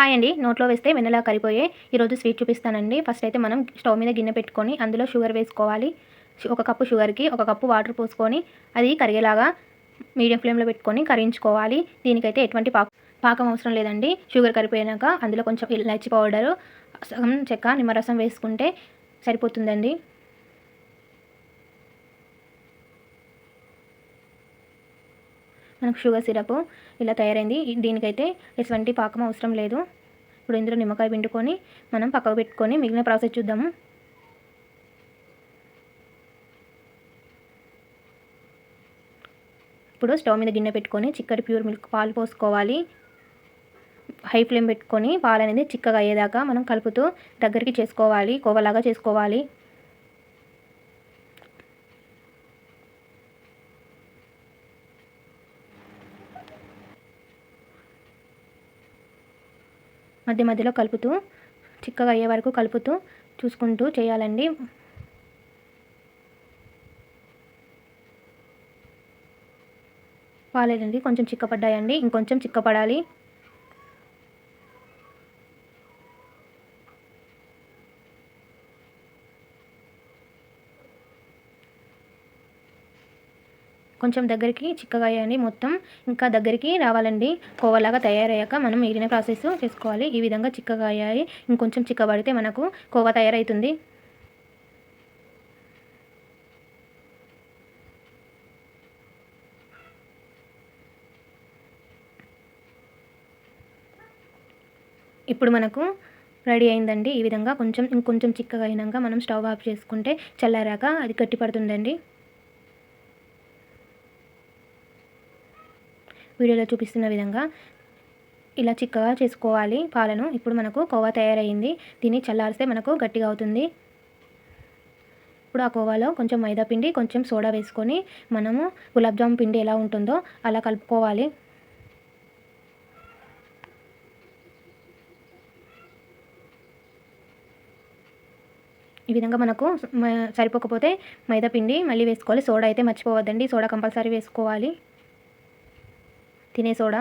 Hi అండి. నోట్లో వేస్తే వెన్నెలా కరిపోయే ఈరోజు స్వీట్ చూపిస్తానండి. ఫస్ట్ అయితే మనం స్టవ్ మీద గిన్నె పెట్టుకొని అందులో షుగర్ వేసుకోవాలి. ఒక కప్పు షుగర్కి ఒక కప్పు వాటర్ పోసుకొని అది కరిగేలాగా మీడియం ఫ్లేమ్లో పెట్టుకొని కరిగించుకోవాలి. దీనికైతే ఎటువంటి పాక పాకం అవసరం లేదండి. షుగర్ కరిపోయాక అందులో కొంచెం ఇలాచి పౌడరు సగం చెక్క నిమ్మరసం వేసుకుంటే సరిపోతుందండి. మనకు షుగర్ సిరప్ ఇలా తయారైంది. దీనికైతే ఎటువంటి పాకం అవసరం లేదు. ఇప్పుడు ఇందులో నిమ్మకాయ పిండుకొని మనం పక్కకు పెట్టుకొని మిగిలిన ప్రాసెస్ చూద్దాము. ఇప్పుడు స్టవ్ మీద గిన్నె పెట్టుకొని చిక్కటి ప్యూర్ మిల్క్ పాలు పోసుకోవాలి. హై ఫ్లేమ్ పెట్టుకొని పాలు అనేది చిక్కగా అయ్యేదాకా మనం కలుపుతూ దగ్గరికి చేసుకోవాలి. కోవలాగా చేసుకోవాలి. మధ్య మధ్యలో కలుపుతూ చిక్కగా అయ్యే వరకు కలుపుతూ చూసుకుంటూ చేయాలండి. పాలేదండి కొంచెం చిక్కపడ్డాయండి ఇంకొంచెం చిక్కపడాలి. కొంచెం దగ్గరికి చిక్కగా మొత్తం ఇంకా దగ్గరికి రావాలండి. కోవలాగా తయారయ్యాక మనం మిగిలిన ప్రాసెస్ చేసుకోవాలి. ఈ విధంగా చిక్కగా అయ్యాయి. ఇంకొంచెం చిక్కబడితే మనకు కోవా తయారవుతుంది ఇప్పుడు మనకు రెడీ అయిందండి. ఈ విధంగా కొంచెం ఇంకొంచెం చిక్కగా అయినాక మనం స్టవ్ ఆఫ్ చేసుకుంటే చల్లారాక అది గట్టి పడుతుందండి వీడియోలో చూపిస్తున్న విధంగా ఇలా చిక్కగా చేసుకోవాలి పాలను. ఇప్పుడు మనకు కోవా తయారైంది. దీన్ని చల్లారిస్తే మనకు గట్టిగా అవుతుంది. ఇప్పుడు ఆ కోవాలో కొంచెం మైదా పిండి కొంచెం సోడా వేసుకొని మనము గులాబ్జామ్ పిండి ఎలా ఉంటుందో అలా కలుపుకోవాలి. ఈ విధంగా మనకు సరిపోకపోతే మైదా పిండి మళ్ళీ వేసుకోవాలి. సోడా అయితే మర్చిపోవద్దండి. సోడా కంపల్సరీ వేసుకోవాలి. తినే సోడా?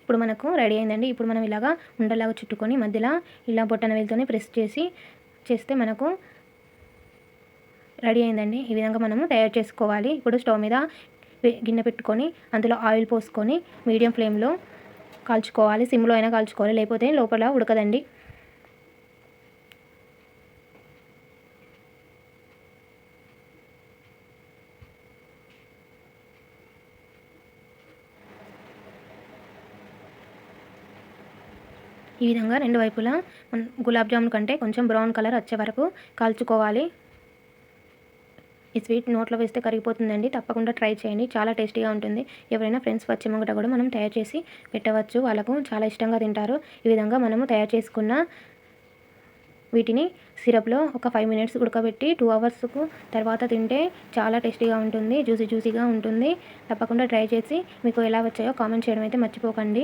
ఇప్పుడు మనకు రెడీ అయిందండి. ఇప్పుడు మనం ఇలాగా ఉండలాగా చుట్టుకొని మధ్యలో ఇలా బొట్టన వేలుతోనే ప్రెస్ చేసి చేస్తే మనకు రెడీ అయిందండి. ఈ విధంగా మనము తయారు చేసుకోవాలి. ఇప్పుడు స్టవ్ మీద గిన్నె పెట్టుకొని అందులో ఆయిల్ పోసుకొని మీడియం ఫ్లేమ్లో కాల్చుకోవాలి. సిమ్లో అయినా కాల్చుకోవాలి. లేకపోతే లోపల ఉడకదండి. ఈ విధంగా రెండు వైపులా గులాబ్ జామున్ కంటే కొంచెం బ్రౌన్ కలర్ వచ్చే వరకు కాల్చుకోవాలి. ఈ స్వీట్ నోట్లో వేస్తే కరిగిపోతుందండి. తప్పకుండా ట్రై చేయండి. చాలా టేస్టీగా ఉంటుంది. ఎవరైనా ఫ్రెండ్స్ వచ్చే ముంగట కూడా మనం తయారు చేసి పెట్టవచ్చు. వాళ్ళకు చాలా ఇష్టంగా తింటారు. ఈ విధంగా మనము తయారు చేసుకున్న వీటిని సిరప్లో ఒక ఫైవ్ మినిట్స్ ఉడకబెట్టి టూ అవర్స్కు తర్వాత తింటే చాలా టేస్టీగా ఉంటుంది. జ్యూసీ జ్యూసీగా ఉంటుంది. తప్పకుండా ట్రై చేసి మీకు ఎలా వచ్చాయో కామెంట్ చేయడం అయితే మర్చిపోకండి.